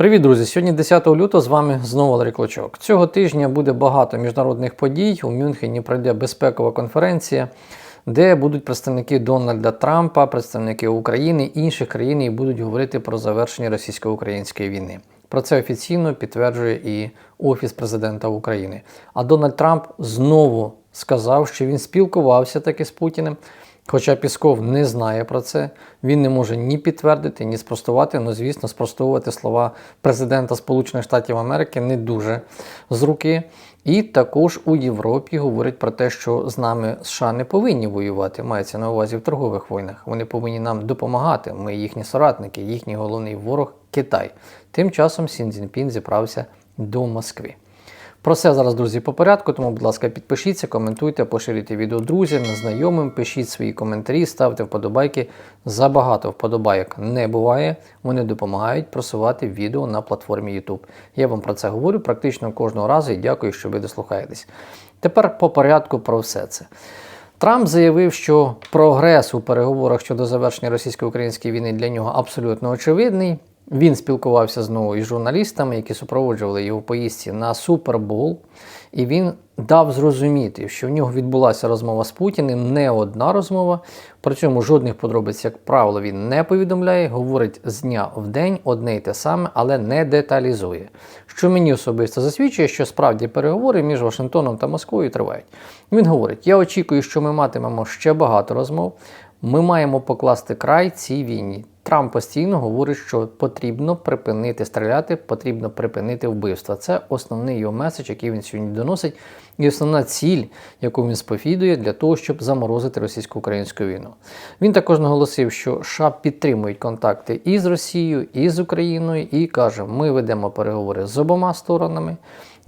Привіт, друзі! Сьогодні 10 лютого з вами знову Валерій Клочок. Цього тижня буде багато міжнародних подій. У Мюнхені пройде безпекова конференція, де будуть представники Дональда Трампа, представники України інших країн і будуть говорити про завершення російсько-української війни. Про це офіційно підтверджує і Офіс президента України. А Дональд Трамп знову сказав, що він спілкувався таки з Путіним. Хоча Пісков не знає про це, він не може ні підтвердити, ні спростувати. Ну, звісно, спростовувати слова президента Сполучених Штатів Америки не дуже з руки. І також у Європі говорять про те, що з нами США не повинні воювати. Мається на увазі в торгових війнах. Вони повинні нам допомагати. Ми їхні соратники, їхній головний ворог Китай. Тим часом Сін Цзіньпін зібрався до Москви. Про це зараз, друзі, по порядку, тому, будь ласка, підпишіться, коментуйте, поширюйте відео друзям, знайомим, пишіть свої коментарі, ставте вподобайки. Забагато вподобайок не буває. Вони допомагають просувати відео на платформі YouTube. Я вам про це говорю практично кожного разу і дякую, що ви дослухаєтесь. Тепер по порядку про все це. Трамп заявив, що прогрес у переговорах щодо завершення російсько-української війни для нього абсолютно очевидний. Він спілкувався знову із журналістами, які супроводжували його поїздці на Супербол, і він дав зрозуміти, що в нього відбулася розмова з Путіним, не одна розмова. При цьому жодних подробиць, як правило, він не повідомляє, говорить з дня в день одне й те саме, але не деталізує. Що мені особисто засвідчує, що справді переговори між Вашингтоном та Москвою тривають. Він говорить: я очікую, що ми матимемо ще багато розмов. Ми маємо покласти край цій війні. Трамп постійно говорить, що потрібно припинити стріляти, потрібно припинити вбивства. Це основний його меседж, який він сьогодні доносить, і основна ціль, яку він сповідує для того, щоб заморозити російсько-українську війну. Він також наголосив, що США підтримують контакти і з Росією, і з Україною, і каже, ми ведемо переговори з обома сторонами.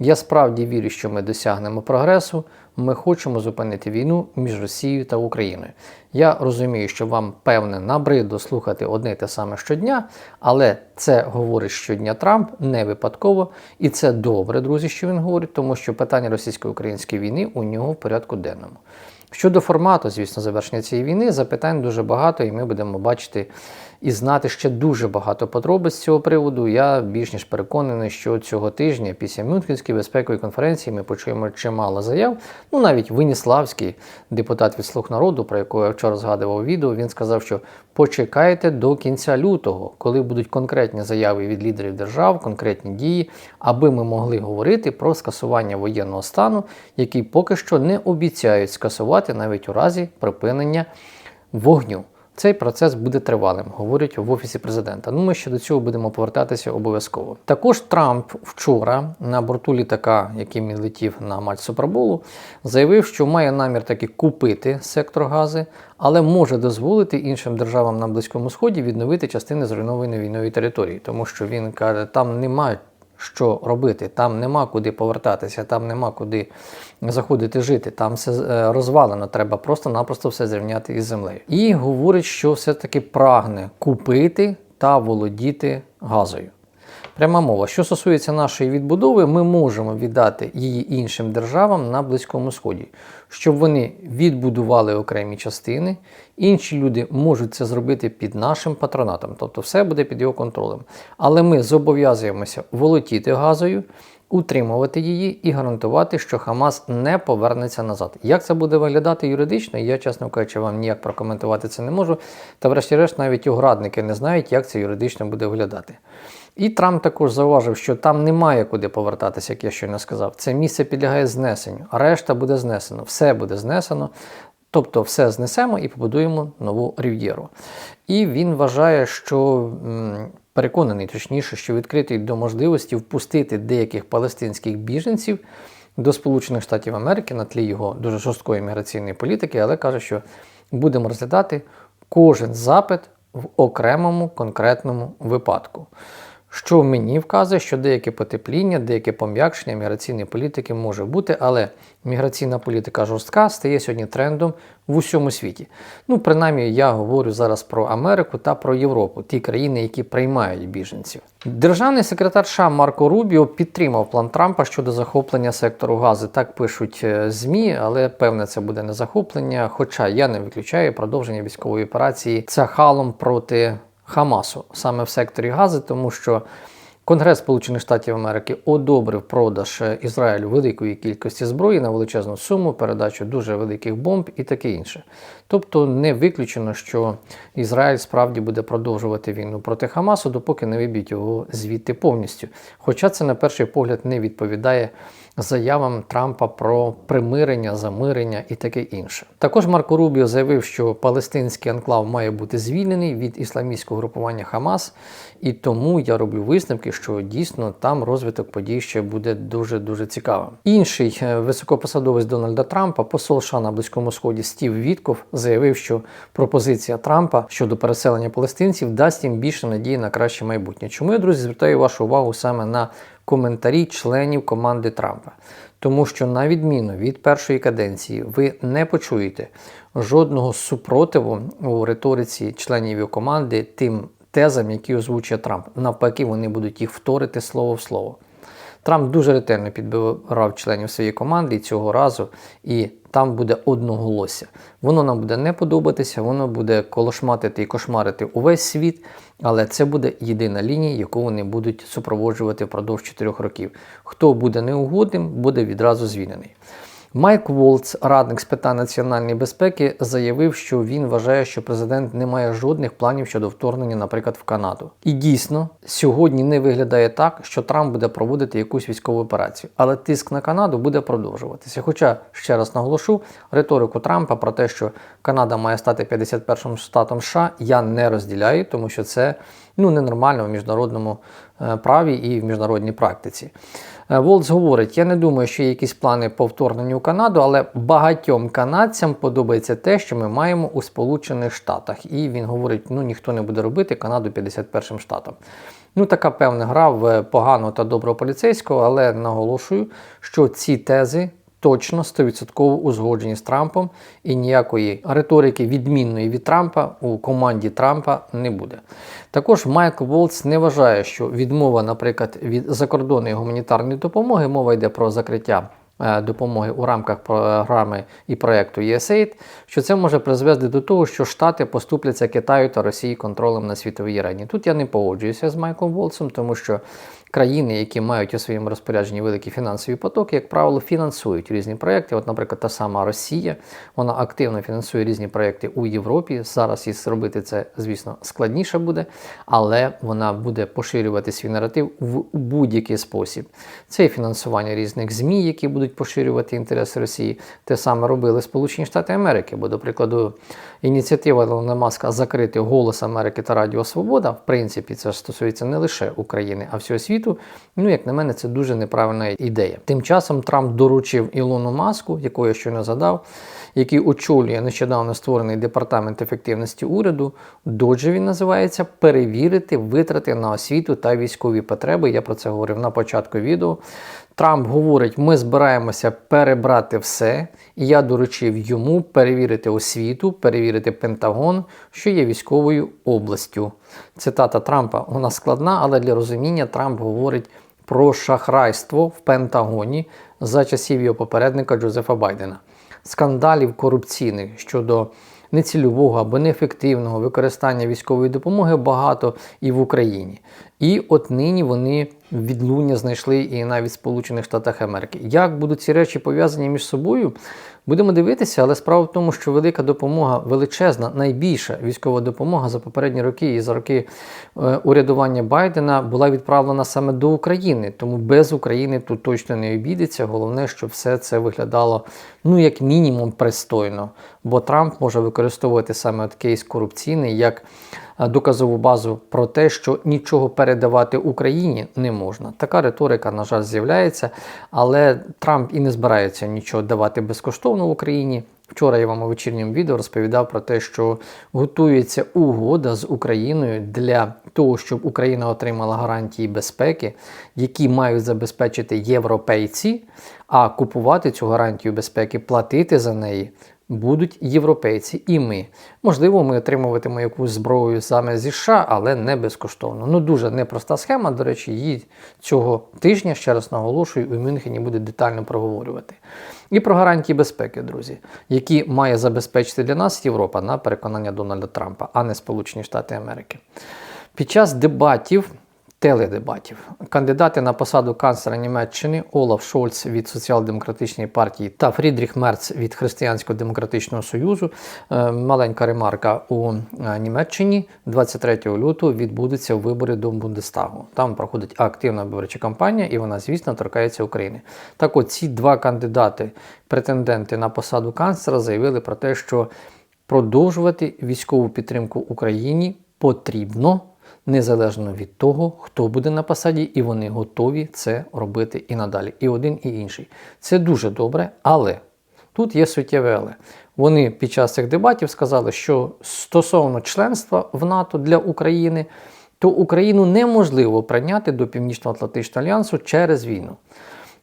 Я справді вірю, що ми досягнемо прогресу. Ми хочемо зупинити війну між Росією та Україною. Я розумію, що вам певне набридло слухати одне те саме щодня, але це говорить щодня Трамп не випадково, і це добре, друзі, що він говорить, тому що питання російсько-української війни у нього в порядку денному. Щодо формату, звісно, завершення цієї війни, запитань дуже багато, і ми будемо бачити і знати ще дуже багато подробиць з цього приводу. Я більш ніж переконаний, що цього тижня, після Мюнхенської безпекової конференції, ми почуємо чимало заяв. Ну навіть Веніславський, депутат від Слуг народу, про якого я вчора згадував відео, він сказав, що почекайте до кінця лютого, коли будуть конкретні заяви від лідерів держав, конкретні дії, аби ми могли говорити про скасування воєнного стану, який поки що не обіцяють скасувати навіть у разі припинення вогню. Цей процес буде тривалим, говорять в офісі президента. Ну ми ще до цього будемо повертатися обов'язково. Також Трамп вчора на борту літака, яким він летів на матч Суперболу, заявив, що має намір таки купити сектор гази, але може дозволити іншим державам на Близькому Сході відновити частини зруйнованої війною території, тому що він каже, там немає що робити. Там нема куди повертатися, там нема куди заходити жити, там все е, розвалено, треба просто-напросто все зрівняти із землею. І говорить, що все-таки прагне купити та володіти газою. Пряма мова, що стосується нашої відбудови, ми можемо віддати її іншим державам на Близькому Сході, щоб вони відбудували окремі частини. Інші люди можуть це зробити під нашим патронатом, тобто все буде під його контролем. Але ми зобов'язуємося волотіти газою, утримувати її і гарантувати, що Хамас не повернеться назад. Як це буде виглядати юридично, я, чесно кажучи, вам ніяк прокоментувати це не можу. Та, врешті-решт, навіть його радники не знають, як це юридично буде виглядати. І Трамп також зауважив, що там немає куди повертатися, як я щойно сказав. Це місце підлягає знесенню, а решта буде знесено, все буде знесено. Тобто все знесемо і побудуємо нову рів'єру. І він вважає, що переконаний, точніше, що відкритий до можливості впустити деяких палестинських біженців до Сполучених Штатів Америки на тлі його дуже жорсткої міграційної політики, але каже, що будемо розглядати кожен запит в окремому конкретному випадку що мені вказує, що деяке потепління, деяке пом'якшення міграційної політики може бути, але міграційна політика жорстка стає сьогодні трендом в усьому світі. Ну, принаймні, я говорю зараз про Америку та про Європу, ті країни, які приймають біженців. Державний секретар США Марко Рубіо підтримав план Трампа щодо захоплення сектору газу. Так пишуть е, ЗМІ, але певне це буде не захоплення. Хоча я не виключаю продовження військової операції Цахалом проти. Хамасу саме в секторі Гази, тому що Конгрес Сполучених Штатів Америки одобрив продаж Ізраїлю великої кількості зброї на величезну суму, передачу дуже великих бомб і таке інше. Тобто не виключено, що Ізраїль справді буде продовжувати війну проти Хамасу, допоки не виб'ють його звідти повністю. Хоча це на перший погляд не відповідає заявам Трампа про примирення, замирення і таке інше. Також Марко Рубіо заявив, що палестинський анклав має бути звільнений від ісламістського групування Хамас, і тому я роблю висновки, що дійсно там розвиток подій ще буде дуже дуже цікавим. Інший е, високопосадовець Дональда Трампа, посол США на Близькому Сході Стів Вітков, заявив, що пропозиція Трампа щодо переселення палестинців дасть їм більше надії на краще майбутнє. Чому я друзі звертаю вашу увагу саме на коментарі членів команди Трампа. Тому що, на відміну від першої каденції, ви не почуєте жодного супротиву у риториці членів його команди тим тезам, які озвучує Трамп. Навпаки, вони будуть їх вторити слово в слово. Трамп дуже ретельно підбирав членів своєї команди цього разу, і там буде одноголосся. Воно нам буде не подобатися, воно буде колошматити і кошмарити увесь світ, але це буде єдина лінія, яку вони будуть супроводжувати впродовж 4 років. Хто буде неугодним, буде відразу звільнений. Майк Волц, радник з питань національної безпеки, заявив, що він вважає, що президент не має жодних планів щодо вторгнення, наприклад, в Канаду. І дійсно, сьогодні не виглядає так, що Трамп буде проводити якусь військову операцію, але тиск на Канаду буде продовжуватися. Хоча ще раз наголошу, риторику Трампа про те, що Канада має стати 51-м штатом США, я не розділяю, тому що це ну ненормально в міжнародному е, праві і в міжнародній практиці. Е, Волц говорить: я не думаю, що є якісь плани по вторгненню у Канаду, але багатьом канадцям подобається те, що ми маємо у Сполучених Штатах. І він говорить: ну ніхто не буде робити Канаду 51 штатом. Ну, така певна гра в поганого та доброго поліцейського, але наголошую, що ці тези точно 100% узгоджені з Трампом, і ніякої риторики відмінної від Трампа у команді Трампа не буде. Також Майкл Волц не вважає, що відмова, наприклад, від закордонної гуманітарної допомоги, мова йде про закриття. Е, допомоги у рамках програми і проєкту USAID, що це може призвести до того, що Штати поступляться Китаю та Росії контролем на світовій арені. Тут я не погоджуюся з Майклом Волсом, тому що країни, які мають у своєму розпорядженні великі фінансові потоки, як правило, фінансують різні проекти. От, наприклад, та сама Росія, вона активно фінансує різні проекти у Європі. Зараз і зробити це, звісно, складніше буде, але вона буде поширювати свій наратив в будь-який спосіб. Це і фінансування різних ЗМІ, які будуть поширювати інтереси Росії. Те саме робили Сполучені Штати Америки, бо, до прикладу, ініціатива Елона Маска закрити голос Америки та Радіо Свобода, в принципі, це стосується не лише України, а всього світу. Ну, як на мене, це дуже неправильна ідея. Тим часом Трамп доручив Ілону Маску, яку я щойно задав, який очолює нещодавно створений департамент ефективності уряду. Доджі він називається перевірити витрати на освіту та військові потреби. Я про це говорив на початку відео. Трамп говорить, ми збираємося перебрати все, і я доручив йому перевірити освіту, перевірити Пентагон, що є військовою областю. Цитата Трампа вона складна, але для розуміння Трамп говорить про шахрайство в Пентагоні за часів його попередника Джозефа Байдена, скандалів корупційних щодо нецільового або неефективного використання військової допомоги багато і в Україні. І от нині вони відлуння знайшли і навіть в Сполучених Штатах Америки. Як будуть ці речі пов'язані між собою? Будемо дивитися, але справа в тому, що велика допомога, величезна, найбільша військова допомога за попередні роки і за роки е, урядування Байдена була відправлена саме до України. Тому без України тут точно не обійдеться. Головне, щоб все це виглядало ну як мінімум пристойно. Бо Трамп може використовувати саме кейс корупційний як доказову базу про те, що нічого передавати Україні не можна. Така риторика, на жаль, з'являється, але Трамп і не збирається нічого давати безкоштовно Україні. Вчора я вам у вечірньому відео розповідав про те, що готується угода з Україною для того, щоб Україна отримала гарантії безпеки, які мають забезпечити європейці, а купувати цю гарантію безпеки, платити за неї будуть європейці і ми. Можливо, ми отримуватимемо якусь зброю саме зі США, але не безкоштовно. Ну дуже непроста схема. До речі, її цього тижня, ще раз наголошую, у Мюнхені буде детально проговорювати. І про гарантії безпеки, друзі, які має забезпечити для нас Європа на переконання Дональда Трампа, а не Сполучені Штати Америки. Під час дебатів теледебатів. Кандидати на посаду канцлера Німеччини Олаф Шольц від Соціал-демократичної партії та Фрідріх Мерц від Християнсько-демократичного союзу. Е, Маленька ремарка у е, Німеччині 23 лютого відбудуться вибори до Бундестагу. Там проходить активна виборча кампанія, і вона, звісно, торкається України. Так от ці два кандидати, претенденти на посаду канцлера, заявили про те, що продовжувати військову підтримку Україні потрібно незалежно від того, хто буде на посаді, і вони готові це робити і надалі. І один, і інший. Це дуже добре, але тут є суттєве але. Вони під час цих дебатів сказали, що стосовно членства в НАТО для України, то Україну неможливо прийняти до Північно-Атлантичного альянсу через війну.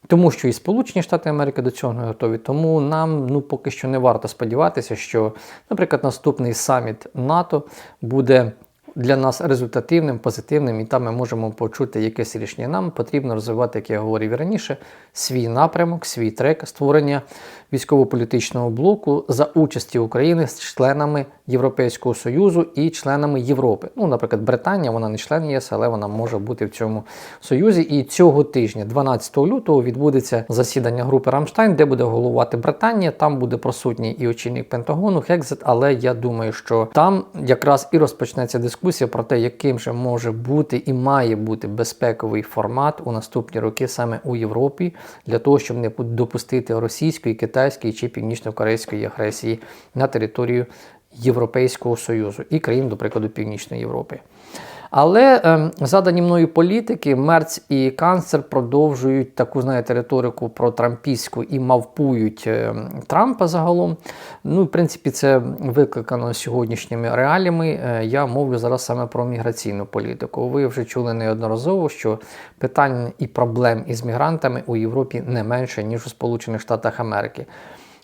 Тому що і Сполучені Штати Америки до цього не готові. Тому нам ну поки що не варто сподіватися, що, наприклад, наступний саміт НАТО буде для нас результативним, позитивним, і там ми можемо почути якесь рішення. Нам потрібно розвивати, як я говорив раніше, свій напрямок, свій трек створення військово-політичного блоку за участі України з членами Європейського Союзу і членами Європи. Ну, наприклад, Британія, вона не член ЄС, але вона може бути в цьому союзі. І цього тижня, 12 лютого, відбудеться засідання групи Рамштайн, де буде головувати Британія. Там буде присутній і очільник Пентагону Хекзет. Але я думаю, що там якраз і розпочнеться дискусія про те, яким же може бути і має бути безпековий формат у наступні роки саме у Європі, для того, щоб не допустити російської, китайської чи північно-корейської агресії на територію Європейського Союзу і країн, до прикладу, Північної Європи. Але е, задані мною політики, Мерц і канцлер продовжують таку знаєте, риторику про трампійську і мавпують е, Трампа загалом. Ну, в принципі, це викликано сьогоднішніми реаліями. Е, я мовлю зараз саме про міграційну політику. Ви вже чули неодноразово, що питань і проблем із мігрантами у Європі не менше, ніж у Сполучених Штатах Америки.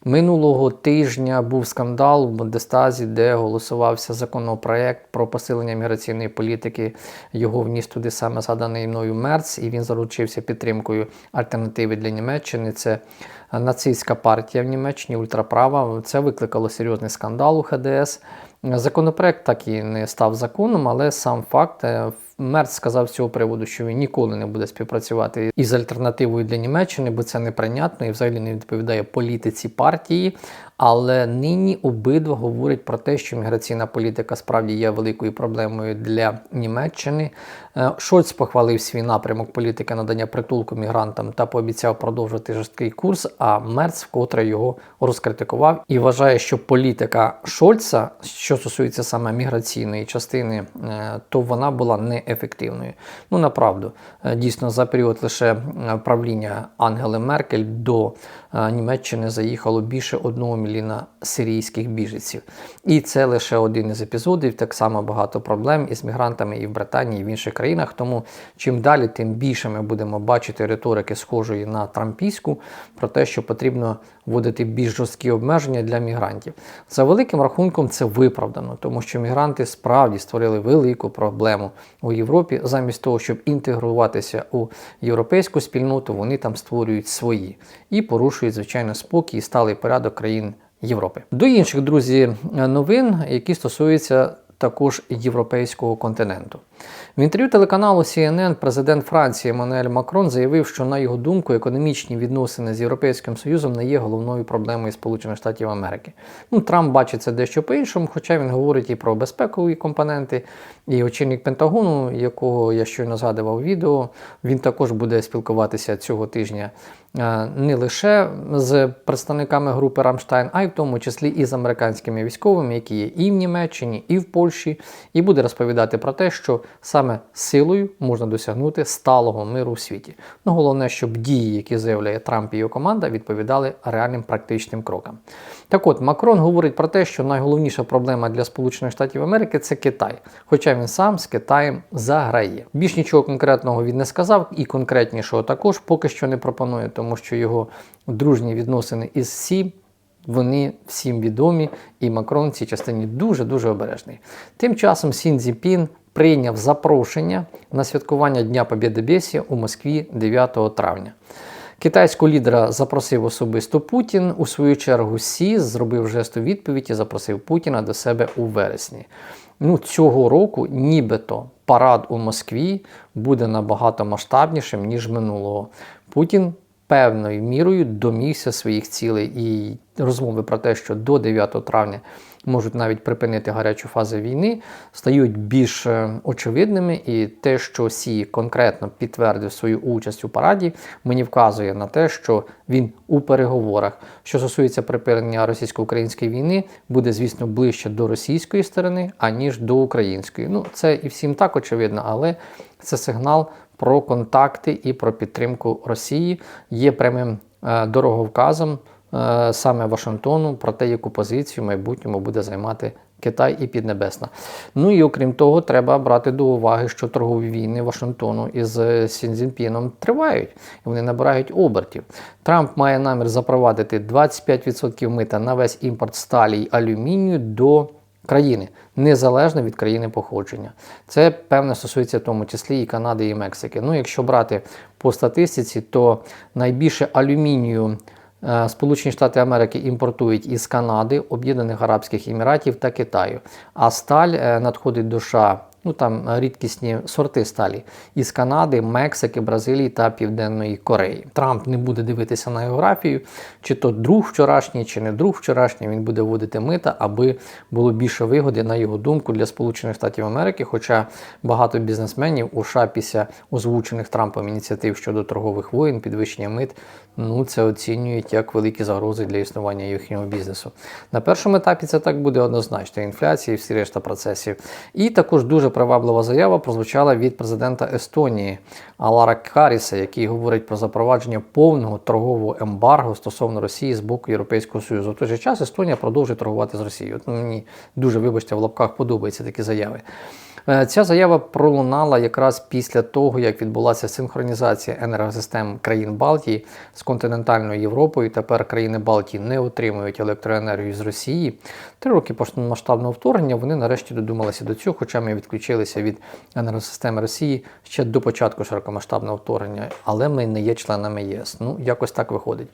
Минулого тижня був скандал в Бундестазі, де голосувався законопроект про посилення міграційної політики. Його вніс туди саме згаданий мною Мерц, і він заручився підтримкою альтернативи для Німеччини. Це нацистська партія в Німеччині, ультраправа. Це викликало серйозний скандал у ХДС. Законопроект так і не став законом, але сам факт е, Мерц сказав з цього приводу, що він ніколи не буде співпрацювати із альтернативою для Німеччини, бо це неприйнятно і взагалі не відповідає політиці партії. Але нині обидва говорять про те, що міграційна політика справді є великою проблемою для Німеччини. Е, Шольц похвалив свій напрямок політики надання притулку мігрантам та пообіцяв продовжити жорсткий курс. А Мерц вкотре його розкритикував і вважає, що політика Шольца, що стосується саме міграційної частини, е, то вона була неефективною. Ну направду, е, дійсно, за період лише правління Ангели Меркель до Німеччини заїхало більше одного мільйона сирійських біженців. І це лише один із епізодів. Так само багато проблем із мігрантами і в Британії, і в інших країнах. Тому чим далі, тим більше ми будемо бачити риторики, схожої на трампійську, про те, що потрібно вводити більш жорсткі обмеження для мігрантів. За великим рахунком, це виправдано, тому що мігранти справді створили велику проблему у Європі. Замість того, щоб інтегруватися у європейську спільноту, вони там створюють свої і порушують звичайно спокій і сталий порядок країн Європи. До інших друзі новин, які стосуються також європейського континенту. В інтерв'ю телеканалу CNN президент Франції Еммануель Макрон заявив, що на його думку економічні відносини з Європейським Союзом не є головною проблемою Сполучених Штатів Америки. Ну, Трамп бачить це дещо по-іншому, хоча він говорить і про безпекові компоненти, і очільник Пентагону, якого я щойно згадував відео, він також буде спілкуватися цього тижня е, не лише з представниками групи Рамштайн, а й в тому числі і з американськими військовими, які є і в Німеччині, і в Польщі, і буде розповідати про те, що саме силою можна досягнути сталого миру у світі. Ну головне, щоб дії, які заявляє Трамп і його команда, відповідали реальним практичним крокам. Так от Макрон говорить про те, що найголовніша проблема для Сполучених Штатів Америки це Китай, хоча він сам з Китаєм заграє. Більш нічого конкретного він не сказав, і конкретнішого також поки що не пропонує, тому що його дружні відносини із Сі. Вони всім відомі, і Макрон в цій частині дуже-дуже обережний. Тим часом Сін Цзіпін прийняв запрошення на святкування Дня Побєди Бесі у Москві 9 травня. Китайського лідера запросив особисто Путін. У свою чергу Сі зробив жесту відповідь і запросив Путіна до себе у вересні. ну, цього року нібито парад у Москві буде набагато масштабнішим, ніж минулого. Путін певною мірою домігся своїх цілей. І розмови про те, що до 9 травня можуть навіть припинити гарячу фазу війни, стають більш е, очевидними. І те, що Сі конкретно підтвердив свою участь у параді, мені вказує на те, що він у переговорах, що стосується припинення російсько-української війни, буде, звісно, ближче до російської сторони, аніж до української. Ну, це і всім так очевидно, але це сигнал про контакти і про підтримку Росії є прямим е, дороговказом саме Вашингтону про те, яку позицію в майбутньому буде займати Китай і Піднебесна. Ну і окрім того, треба брати до уваги, що торгові війни Вашингтону із е, Сінзінпіном тривають, і вони набирають обертів. Трамп має намір запровадити 25% мита на весь імпорт сталі й алюмінію до країни, незалежно від країни походження. Це певно стосується в тому числі і Канади і Мексики. Ну, якщо брати по статистиці, то найбільше алюмінію е, Сполучені Штати Америки імпортують із Канади, Об'єднаних Арабських Еміратів та Китаю. А сталь е, надходить до США. Ну там рідкісні сорти сталі із Канади, Мексики, Бразилії та Південної Кореї. Трамп не буде дивитися на географію, чи то друг вчорашній, чи не друг вчорашній. Він буде вводити мита, аби було більше вигоди, на його думку, для Сполучених Штатів Америки. Хоча багато бізнесменів у США після озвучених Трампом ініціатив щодо торгових воєн, підвищення мит, ну це оцінюють як великі загрози для існування їхнього бізнесу. На першому етапі це так буде однозначно. Інфляція і всі решта процесів. І також дуже приваблива заява прозвучала від президента Естонії Алара Каріса, який говорить про запровадження повного торгового ембарго стосовно Росії з боку Європейського Союзу. В той же час Естонія продовжує торгувати з Росією. От мені дуже, вибачте, в лапках подобаються такі заяви. Е, Ця заява пролунала якраз після того, як відбулася синхронізація енергосистем країн Балтії з континентальною Європою. Тепер країни Балтії не отримують електроенергію з Росії. Три роки масштабного вторгнення вони нарешті додумалися до цього, хоча ми відключилися від енергосистеми Росії ще до початку широкомасштабного вторгнення, але ми не є членами ЄС. Ну, якось так виходить.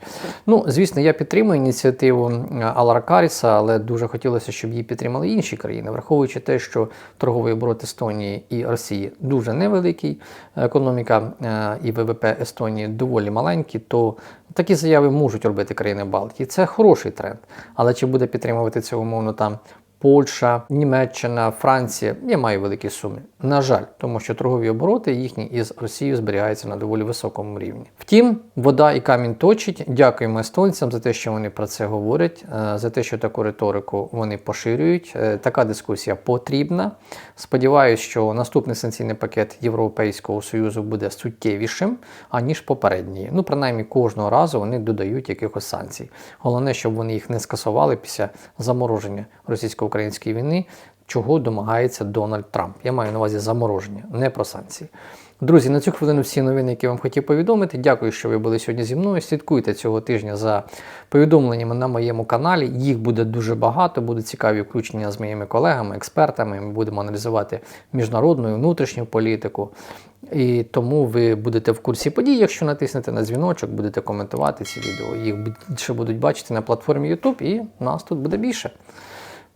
Ну, звісно, я підтримую ініціативу Алара Каріса, але дуже хотілося, щоб її підтримали інші країни, враховуючи те, що торговий оборот Естонії і Росії дуже невеликий, економіка е, і ВВП Естонії доволі маленькі, то такі заяви можуть робити країни Балтії. Це хороший тренд. Але чи буде підтримувати це умовно там Польща, Німеччина, Франція. Я маю великі суми. На жаль, тому що торгові обороти їхні із Росією зберігаються на доволі високому рівні. Втім, вода і камінь точить. Дякуємо естонцям за те, що вони про це говорять, е, за те, що таку риторику вони поширюють. Е, Така дискусія потрібна. Сподіваюсь, що наступний санкційний пакет Європейського союзу буде суттєвішим аніж попередній. Ну, принаймні, кожного разу вони додають якихось санкцій. Головне, щоб вони їх не скасували після замороження російсько-української війни, чого домагається Дональд Трамп. Я маю на увазі замороження, не про санкції. Друзі, на цю хвилину всі новини, які вам хотів повідомити. Дякую, що ви були сьогодні зі мною. Слідкуйте цього тижня за повідомленнями на моєму каналі. Їх буде дуже багато, будуть цікаві включення з моїми колегами, експертами. Ми будемо аналізувати міжнародну і внутрішню політику. І тому ви будете в курсі подій, якщо натиснете на дзвіночок, будете коментувати ці відео. Їх більше будуть бачити на платформі YouTube, і нас тут буде більше.